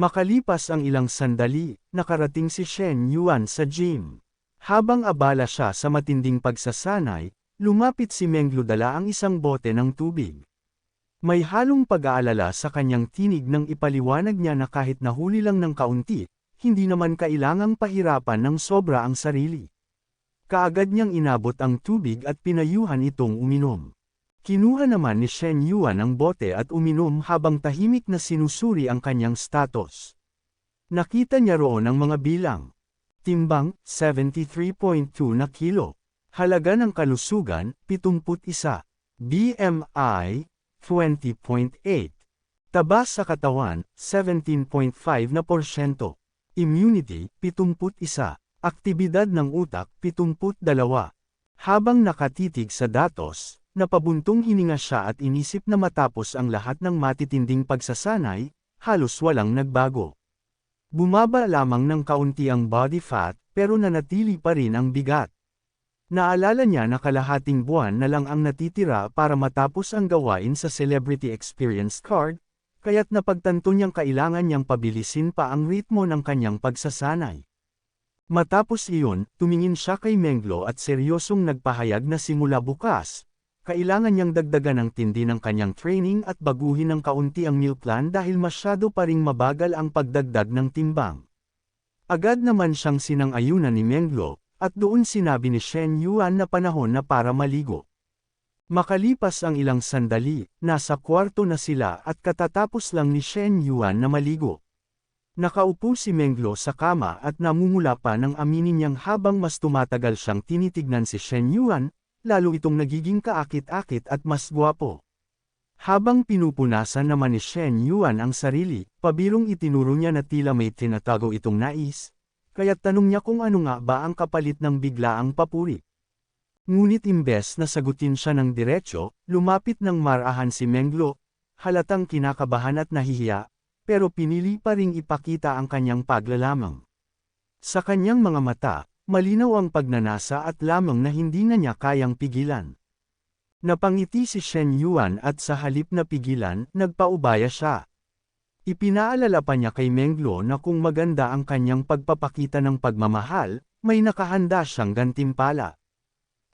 Makalipas ang ilang sandali, nakarating si Shen Yuan sa gym. Habang abala siya sa matinding pagsasanay, lumapit si Menglo dala ang isang bote ng tubig. May halong pag-aalala sa kanyang tinig nang ipaliwanag niya na kahit nahuli lang ng kaunti, hindi naman kailangang pahirapan ng sobra ang sarili. Kaagad niyang inabot ang tubig at pinayuhan itong uminom. Kinuha naman ni Shen Yuan ang bote at uminom habang tahimik na sinusuri ang kanyang status. Nakita niya roon ang mga bilang. Timbang, 73.2 na kilo. Halaga ng kalusugan, 71. BMI, 20.8. Taba sa katawan, 17.5 na porsyento. Immunity, 71. Aktibidad ng utak, 72. Habang nakatitig sa datos, napabuntong hininga siya at inisip na matapos ang lahat ng matitinding pagsasanay, halos walang nagbago. Bumaba lamang ng kaunti ang body fat, pero nanatili pa rin ang bigat. Naalala niya na kalahating buwan na lang ang natitira para matapos ang gawain sa Celebrity Experience Card, kaya't napagtanto niyang kailangan niyang pabilisin pa ang ritmo ng kanyang pagsasanay. Matapos iyon, tumingin siya kay Menglo at seryosong nagpahayag na simula bukas, kailangan niyang dagdagan ang tindi ng kanyang training at baguhin ng kaunti ang meal plan dahil masyado pa ring mabagal ang pagdagdag ng timbang. Agad naman siyang sinang-ayunan ni Menglo, at doon sinabi ni Shen Yuan na panahon na para maligo. Makalipas ang ilang sandali, nasa kwarto na sila at katatapos lang ni Shen Yuan na maligo. Nakaupo si Menglo sa kama at namumula pa ng aminin niyang habang mas tumatagal siyang tinitignan si Shen Yuan, lalo itong nagiging kaakit-akit at mas gwapo. Habang pinupunasan naman ni Shen Yuan ang sarili, pabirong itinuro niya na tila may tinatago itong nais, kaya tanong niya kung ano nga ba ang kapalit ng biglaang papuri. Ngunit imbes na sagutin siya ng diretsyo, lumapit ng marahan si Menglo, halatang kinakabahan at nahihiya, pero pinili pa ring ipakita ang kanyang paglalamang. Sa kanyang mga mata, Malinaw ang pagnanasa at lamang na hindi na niya kayang pigilan. Napangiti si Shen Yuan at sa halip na pigilan, nagpaubaya siya. Ipinaalala pa niya kay Menglo na kung maganda ang kanyang pagpapakita ng pagmamahal, may nakahanda siyang gantimpala.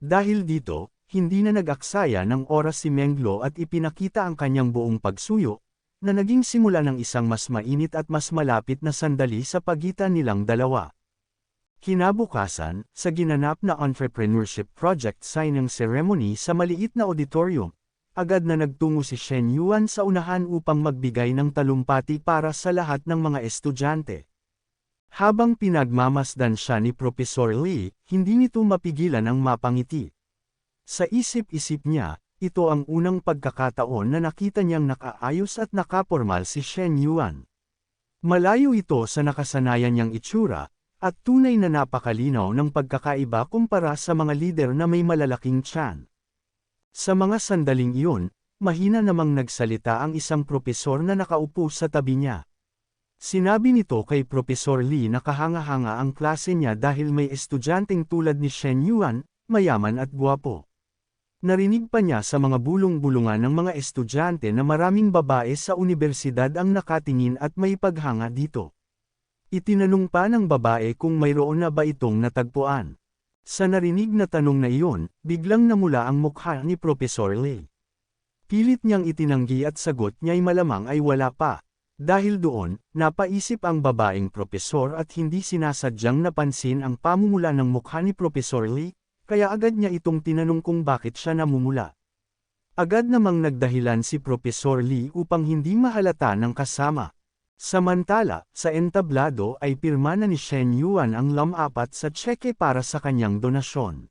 Dahil dito, hindi na nag-aksaya ng oras si Menglo at ipinakita ang kanyang buong pagsuyo, na naging simula ng isang mas mainit at mas malapit na sandali sa pagitan nilang dalawa. Kinabukasan, sa ginanap na entrepreneurship project signing ceremony sa maliit na auditorium, agad na nagtungo si Shen Yuan sa unahan upang magbigay ng talumpati para sa lahat ng mga estudyante. Habang pinagmamasdan siya ni Professor Lee, hindi nito mapigilan ang mapangiti. Sa isip-isip niya, ito ang unang pagkakataon na nakita niyang nakaayos at nakapormal si Shen Yuan. Malayo ito sa nakasanayan niyang itsura, at tunay na napakalinaw ng pagkakaiba kumpara sa mga lider na may malalaking tiyan. Sa mga sandaling iyon, mahina namang nagsalita ang isang propesor na nakaupo sa tabi niya. Sinabi nito kay Profesor Lee na kahanga-hanga ang klase niya dahil may estudyanteng tulad ni Shen Yuan, mayaman at gwapo. Narinig pa niya sa mga bulong-bulungan ng mga estudyante na maraming babae sa universidad ang nakatingin at may paghanga dito. Itinanong pa ng babae kung mayroon na ba itong natagpuan. Sa narinig na tanong na iyon, biglang namula ang mukha ni Professor Lee. Pilit niyang itinanggi at sagot niya'y malamang ay wala pa. Dahil doon, napaisip ang babaeng propesor at hindi sinasadyang napansin ang pamumula ng mukha ni Professor Lee, kaya agad niya itong tinanong kung bakit siya namumula. Agad namang nagdahilan si Professor Lee upang hindi mahalata ng kasama. Samantala, sa entablado ay pirma na ni Shen Yuan ang lam-apat sa tseke para sa kanyang donasyon.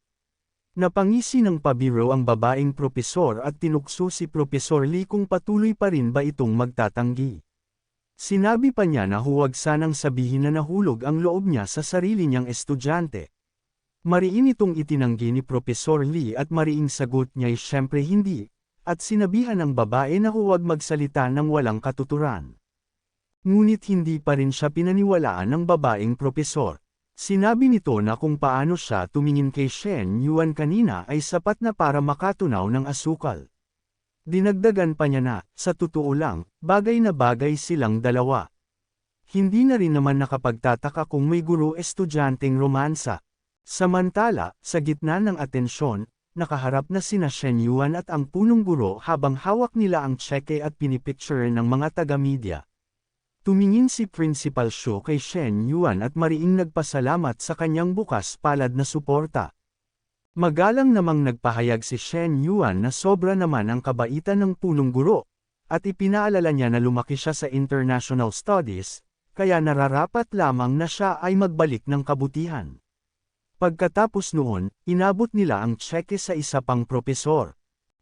Napangisi ng pabiro ang babaeng propesor at tinukso si Propesor Lee kung patuloy pa rin ba itong magtatanggi. Sinabi pa niya na huwag sanang sabihin na nahulog ang loob niya sa sarili niyang estudyante. Mariin itong itinanggi ni Propesor Lee at mariing sagot niya'y syempre hindi, at sinabihan ng babae na huwag magsalita ng walang katuturan. Ngunit hindi pa rin siya pinaniwalaan ng babaeng propesor. Sinabi nito na kung paano siya tumingin kay Shen Yuan kanina ay sapat na para makatunaw ng asukal. Dinagdagan pa niya na, sa totoo lang, bagay na bagay silang dalawa. Hindi na rin naman nakapagtataka kung may guro-estudyanteng romansa. Samantala, sa gitna ng atensyon, nakaharap na sina Shen Yuan at ang punong guro habang hawak nila ang tseke at pinipicture ng mga taga-media. Tumingin si Principal Shu kay Shen Yuan at mariing nagpasalamat sa kanyang bukas palad na suporta. Magalang namang nagpahayag si Shen Yuan na sobra naman ang kabaitan ng punong guro, at ipinaalala niya na lumaki siya sa international studies, kaya nararapat lamang na siya ay magbalik ng kabutihan. Pagkatapos noon, inabot nila ang tseke sa isa pang propesor.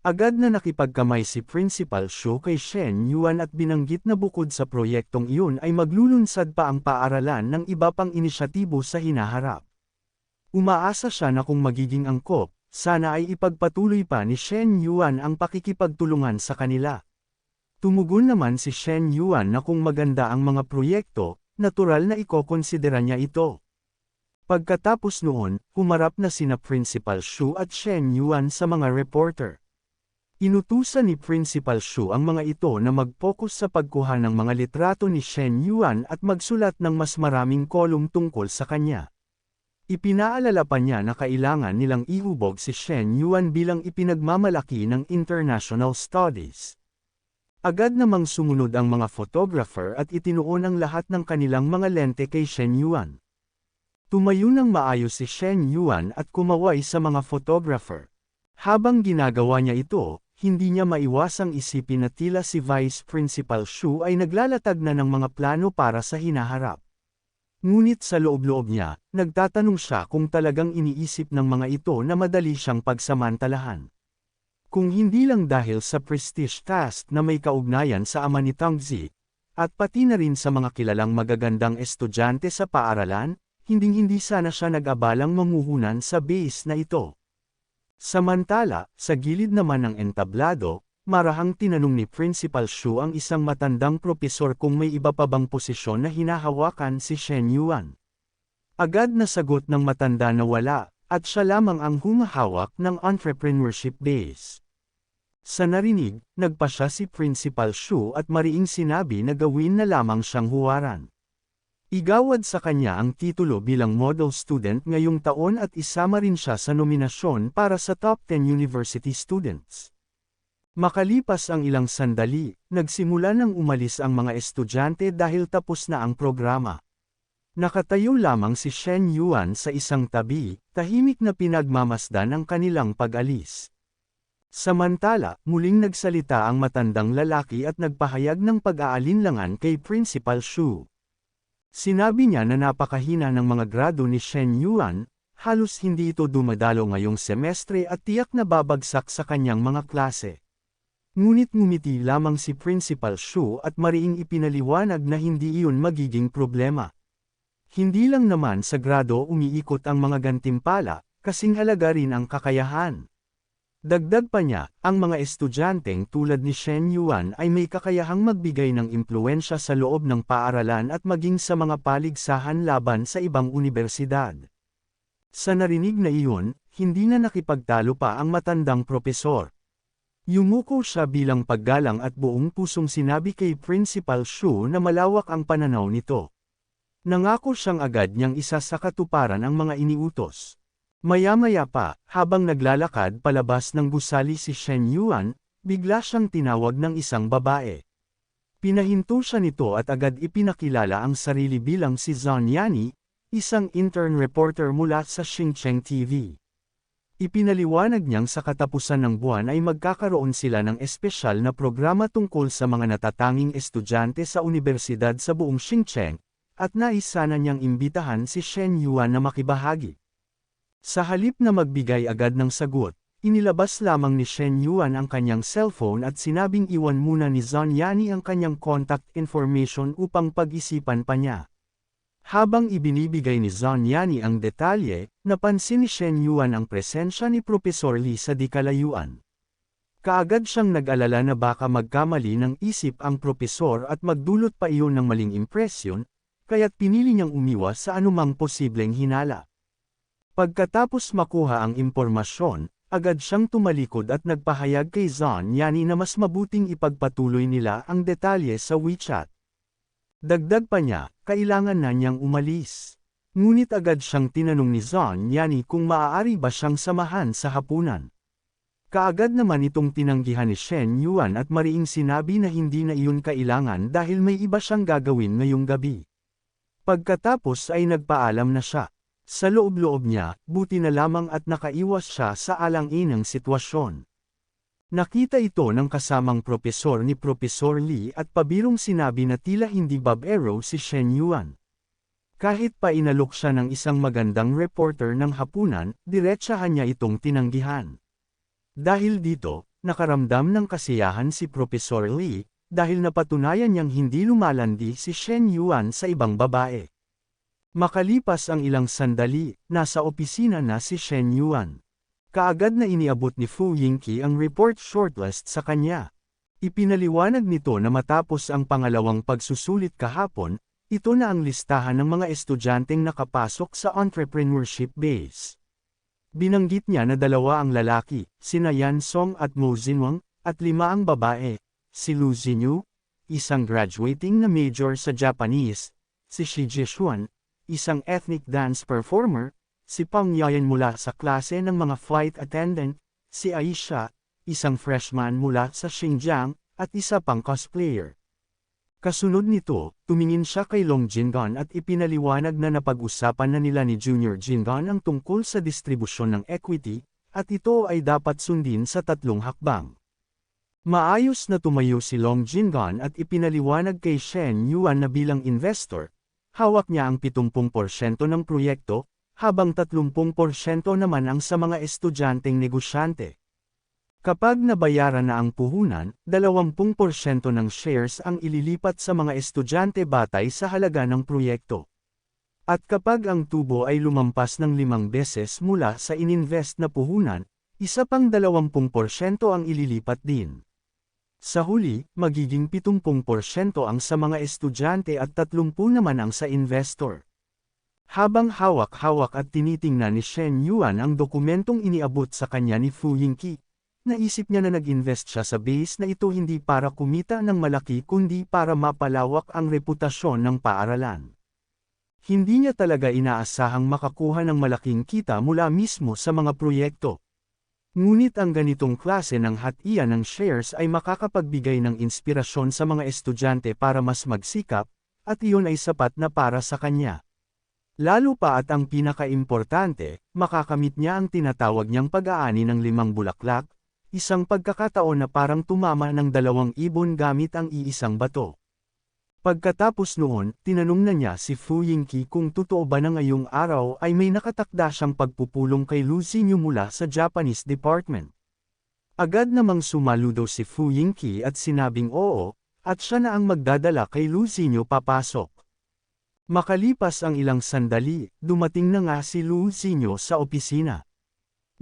Agad na nakipagkamay si Principal Shu kay Shen Yuan at binanggit na bukod sa proyektong iyon ay maglulunsad pa ang paaralan ng iba pang inisyatibo sa hinaharap. Umaasa siya na kung magiging angkop, sana ay ipagpatuloy pa ni Shen Yuan ang pakikipagtulungan sa kanila. Tumugon naman si Shen Yuan na kung maganda ang mga proyekto, natural na ikokonsidera niya ito. Pagkatapos noon, humarap na sina Principal Shu at Shen Yuan sa mga reporter. Inutusan ni Principal Shu ang mga ito na mag-focus sa pagkuha ng mga litrato ni Shen Yuan at magsulat ng mas maraming kolum tungkol sa kanya. Ipinaalala pa niya na kailangan nilang ihubog si Shen Yuan bilang ipinagmamalaki ng international studies. Agad namang sumunod ang mga photographer at itinuon ang lahat ng kanilang mga lente kay Shen Yuan. Tumayo ng maayos si Shen Yuan at kumaway sa mga photographer. Habang ginagawa niya ito, hindi niya maiwasang isipin na tila si Vice Principal Shu ay naglalatag na ng mga plano para sa hinaharap. Ngunit sa loob-loob niya, nagtatanong siya kung talagang iniisip ng mga ito na madali siyang pagsamantalahan. Kung hindi lang dahil sa prestige task na may kaugnayan sa ama ni Tangzi, at pati na rin sa mga kilalang magagandang estudyante sa paaralan, hinding-hindi sana siya nag-abalang mamuhunan sa base na ito. Samantala, sa gilid naman ng entablado, marahang tinanong ni Principal Shu ang isang matandang propesor kung may iba pa bang posisyon na hinahawakan si Shen Yuan. Agad na sagot ng matanda na wala, at siya lamang ang humahawak ng entrepreneurship base. Sa narinig, nagpa siya si Principal Shu at mariing sinabi na gawin na lamang siyang huwaran. Igawad sa kanya ang titulo bilang model student ngayong taon at isama rin siya sa nominasyon para sa top 10 university students. Makalipas ang ilang sandali, nagsimula nang umalis ang mga estudyante dahil tapos na ang programa. Nakatayo lamang si Shen Yuan sa isang tabi, tahimik na pinagmamasdan ang kanilang pag-alis. Samantala, muling nagsalita ang matandang lalaki at nagpahayag ng pag-aalinlangan kay Principal Shu. Sinabi niya na napakahina ng mga grado ni Shen Yuan, halos hindi ito dumadalo ngayong semestre at tiyak na babagsak sa kanyang mga klase. Ngunit ngumiti lamang si Principal Shu at mariing ipinaliwanag na hindi iyon magiging problema. Hindi lang naman sa grado umiikot ang mga gantimpala, kasing halaga rin ang kakayahan. Dagdag pa niya, ang mga estudyanteng tulad ni Shen Yuan ay may kakayahang magbigay ng impluensya sa loob ng paaralan at maging sa mga paligsahan laban sa ibang universidad. Sa narinig na iyon, hindi na nakipagtalo pa ang matandang propesor. Yumuko siya bilang paggalang at buong pusong sinabi kay Principal Shu na malawak ang pananaw nito. Nangako siyang agad niyang isa sa katuparan ang mga iniutos. Maya-maya pa, habang naglalakad palabas ng gusali si Shen Yuan, bigla siyang tinawag ng isang babae. Pinahinto siya nito at agad ipinakilala ang sarili bilang si Zhang Yani, isang intern reporter mula sa Xingcheng TV. Ipinaliwanag niyang sa katapusan ng buwan ay magkakaroon sila ng espesyal na programa tungkol sa mga natatanging estudyante sa universidad sa buong Xingcheng, at nais sana niyang imbitahan si Shen Yuan na makibahagi. Sa halip na magbigay agad ng sagot, inilabas lamang ni Shen Yuan ang kanyang cellphone at sinabing iwan muna ni Zhang Yani ang kanyang contact information upang pag-isipan pa niya. Habang ibinibigay ni Zhang Yani ang detalye, napansin ni Shen Yuan ang presensya ni Profesor Li sa di kalayuan. Kaagad siyang nag-alala na baka magkamali ng isip ang propesor at magdulot pa iyon ng maling impresyon, kaya't pinili niyang umiwas sa anumang posibleng hinala. Pagkatapos makuha ang impormasyon, agad siyang tumalikod at nagpahayag kay Zhang Yani na mas mabuting ipagpatuloy nila ang detalye sa WeChat. Dagdag pa niya, kailangan na niyang umalis. Ngunit agad siyang tinanong ni Zon Yani kung maaari ba siyang samahan sa hapunan. Kaagad naman itong tinanggihan ni Shen Yuan at mariing sinabi na hindi na iyon kailangan dahil may iba siyang gagawin ngayong gabi. Pagkatapos ay nagpaalam na siya. Sa loob-loob niya, buti na lamang at nakaiwas siya sa alang-inang sitwasyon. Nakita ito ng kasamang propesor ni Propesor Lee at pabirong sinabi na tila hindi babero si Shen Yuan. Kahit pa inalok siya ng isang magandang reporter ng hapunan, diretsahan niya itong tinanggihan. Dahil dito, nakaramdam ng kasiyahan si Propesor Lee, dahil napatunayan niyang hindi lumalandi si Shen Yuan sa ibang babae. Makalipas ang ilang sandali, nasa opisina na si Shen Yuan. Kaagad na iniabot ni Fu Yingqi ang report shortlist sa kanya. Ipinaliwanag nito na matapos ang pangalawang pagsusulit kahapon, ito na ang listahan ng mga estudyanteng nakapasok sa entrepreneurship base. Binanggit niya na dalawa ang lalaki, sina Yan Song at Mo Jinwang, at lima ang babae, si Lu Jinyu, isang graduating na major sa Japanese, si Shi Jishuan, isang ethnic dance performer, si Pang Yayan mula sa klase ng mga flight attendant, si Aisha, isang freshman mula sa Xinjiang, at isa pang cosplayer. Kasunod nito, tumingin siya kay Long Jingan at ipinaliwanag na napag-usapan na nila ni Junior Jingan ang tungkol sa distribusyon ng equity, at ito ay dapat sundin sa tatlong hakbang. Maayos na tumayo si Long Jingan at ipinaliwanag kay Shen Yuan na bilang investor, hawak niya ang 70% ng proyekto, habang 30% naman ang sa mga estudyanteng negosyante. Kapag nabayaran na ang puhunan, 20% ng shares ang ililipat sa mga estudyante batay sa halaga ng proyekto. At kapag ang tubo ay lumampas ng limang beses mula sa ininvest na puhunan, isa pang 20% ang ililipat din. Sa huli, magiging 70% ang sa mga estudyante at 30 naman ang sa investor. Habang hawak-hawak at tinitingnan ni Shen Yuan ang dokumentong iniabot sa kanya ni Fu Yingqi, naisip niya na nag-invest siya sa base na ito hindi para kumita ng malaki kundi para mapalawak ang reputasyon ng paaralan. Hindi niya talaga inaasahang makakuha ng malaking kita mula mismo sa mga proyekto. Ngunit ang ganitong klase ng hatian ng shares ay makakapagbigay ng inspirasyon sa mga estudyante para mas magsikap, at iyon ay sapat na para sa kanya. Lalo pa at ang pinakaimportante, makakamit niya ang tinatawag niyang pag-aani ng limang bulaklak, isang pagkakataon na parang tumama ng dalawang ibon gamit ang iisang bato. Pagkatapos noon, tinanong na niya si Fu Yingqi kung totoo ba na ngayong araw ay may nakatakda siyang pagpupulong kay Lu Xinyu mula sa Japanese Department. Agad namang sumaludo si Fu Yingqi at sinabing oo, at siya na ang magdadala kay Lu Xinyu papasok. Makalipas ang ilang sandali, dumating na nga si Lu Xinyu sa opisina.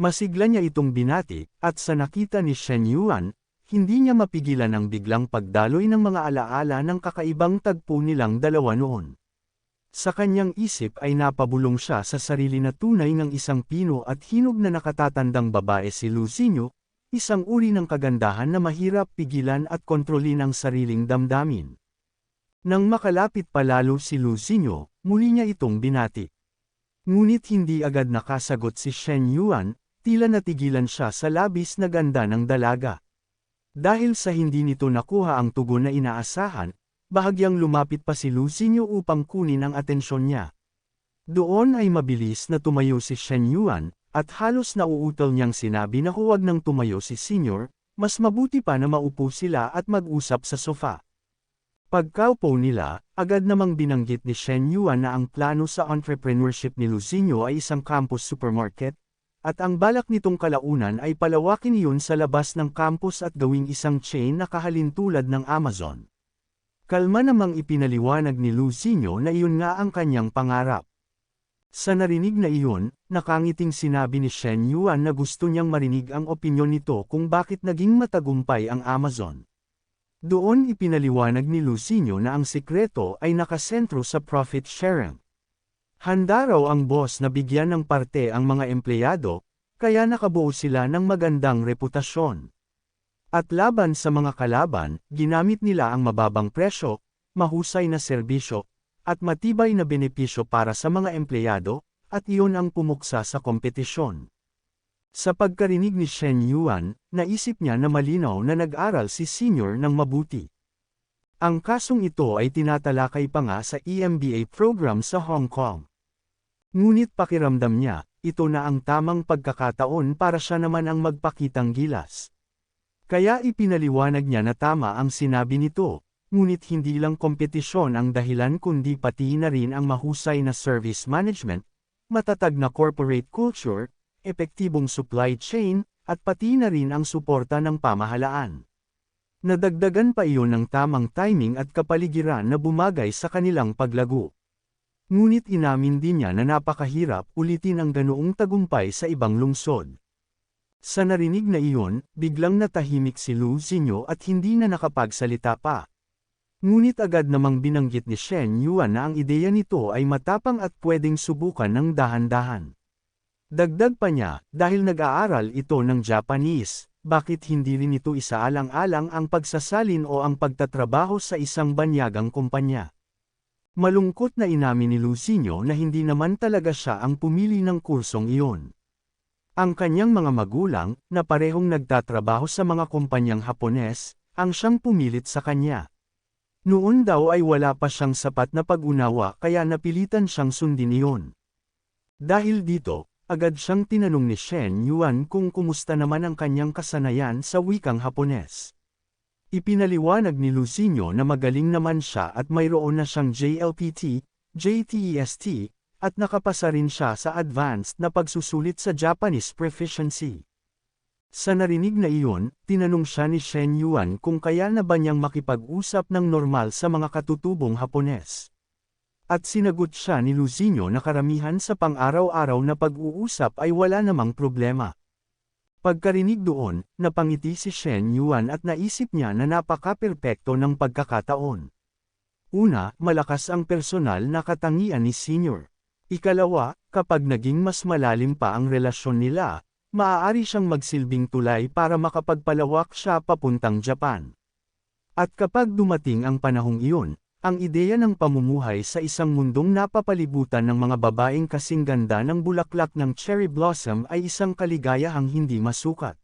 Masigla niya itong binati, at sa nakita ni Shen Yuan, hindi niya mapigilan ang biglang pagdaloy ng mga alaala ng kakaibang tagpo nilang dalawa noon. Sa kanyang isip ay napabulong siya sa sarili na tunay ng isang pino at hinog na nakatatandang babae si Lucinio, isang uri ng kagandahan na mahirap pigilan at kontrolin ang sariling damdamin. Nang makalapit palalo si Lucinio, muli niya itong binati. Ngunit hindi agad nakasagot si Shen Yuan, tila natigilan siya sa labis na ganda ng dalaga. Dahil sa hindi nito nakuha ang tugon na inaasahan, bahagyang lumapit pa si Lucinio upang kunin ang atensyon niya. Doon ay mabilis na tumayo si Shen Yuan, at halos nauutol niyang sinabi na huwag nang tumayo si Senior, mas mabuti pa na maupo sila at mag-usap sa sofa. Pagkaupo nila, agad namang binanggit ni Shen Yuan na ang plano sa entrepreneurship ni Lucinio ay isang campus supermarket, at ang balak nitong kalaunan ay palawakin iyon sa labas ng campus at gawing isang chain na kahalintulad ng Amazon. Kalma namang ipinaliwanag ni Lucinio na iyon nga ang kanyang pangarap. Sa narinig na iyon, nakangiting sinabi ni Shen Yuan na gusto niyang marinig ang opinyon nito kung bakit naging matagumpay ang Amazon. Doon ipinaliwanag ni Lucinio na ang sikreto ay nakasentro sa profit sharing. Handa raw ang boss na bigyan ng parte ang mga empleyado, kaya nakabuo sila ng magandang reputasyon. At laban sa mga kalaban, ginamit nila ang mababang presyo, mahusay na serbisyo, at matibay na benepisyo para sa mga empleyado, at iyon ang pumuksa sa kompetisyon. Sa pagkarinig ni Shen Yuan, naisip niya na malinaw na nag-aral si senior ng mabuti. Ang kasong ito ay tinatalakay pa nga sa EMBA program sa Hong Kong. Ngunit pakiramdam niya, ito na ang tamang pagkakataon para siya naman ang magpakitang gilas. Kaya ipinaliwanag niya na tama ang sinabi nito, ngunit hindi lang kompetisyon ang dahilan kundi pati na rin ang mahusay na service management, matatag na corporate culture, epektibong supply chain, at pati na rin ang suporta ng pamahalaan. Nadagdagan pa iyon ng tamang timing at kapaligiran na bumagay sa kanilang paglago. Ngunit inamin din niya na napakahirap ulitin ang ganoong tagumpay sa ibang lungsod. Sa narinig na iyon, biglang natahimik si Lu Zinyo at hindi na nakapagsalita pa. Ngunit agad namang binanggit ni Shen Yuan na ang ideya nito ay matapang at pwedeng subukan ng dahan-dahan. Dagdag pa niya, dahil nag-aaral ito ng Japanese, bakit hindi rin ito isaalang-alang ang pagsasalin o ang pagtatrabaho sa isang banyagang kumpanya? Malungkot na inamin ni Lucinio na hindi naman talaga siya ang pumili ng kursong iyon. Ang kanyang mga magulang, na parehong nagtatrabaho sa mga kumpanyang Hapones, ang siyang pumilit sa kanya. Noon daw ay wala pa siyang sapat na pag-unawa kaya napilitan siyang sundin iyon. Dahil dito, agad siyang tinanong ni Shen Yuan kung kumusta naman ang kanyang kasanayan sa wikang Hapones. Ipinaliwanag ni Lucinio na magaling naman siya at mayroon na siyang JLPT, JTEST, at nakapasa rin siya sa advanced na pagsusulit sa Japanese proficiency. Sa narinig na iyon, tinanong siya ni Shen Yuan kung kaya na ba niyang makipag-usap ng normal sa mga katutubong Hapones. At sinagot siya ni Luzinho na karamihan sa pang-araw-araw na pag-uusap ay wala namang problema. Pagkarinig doon, napangiti si Shen Yuan at naisip niya na napaka-perpekto ng pagkakataon. Una, malakas ang personal na katangian ni Senior. Ikalawa, kapag naging mas malalim pa ang relasyon nila, maaari siyang magsilbing tulay para makapagpalawak siya papuntang Japan. At kapag dumating ang panahong iyon, ang ideya ng pamumuhay sa isang mundong napapalibutan ng mga babaeng kasing ganda ng bulaklak ng cherry blossom ay isang kaligayahang hindi masukat.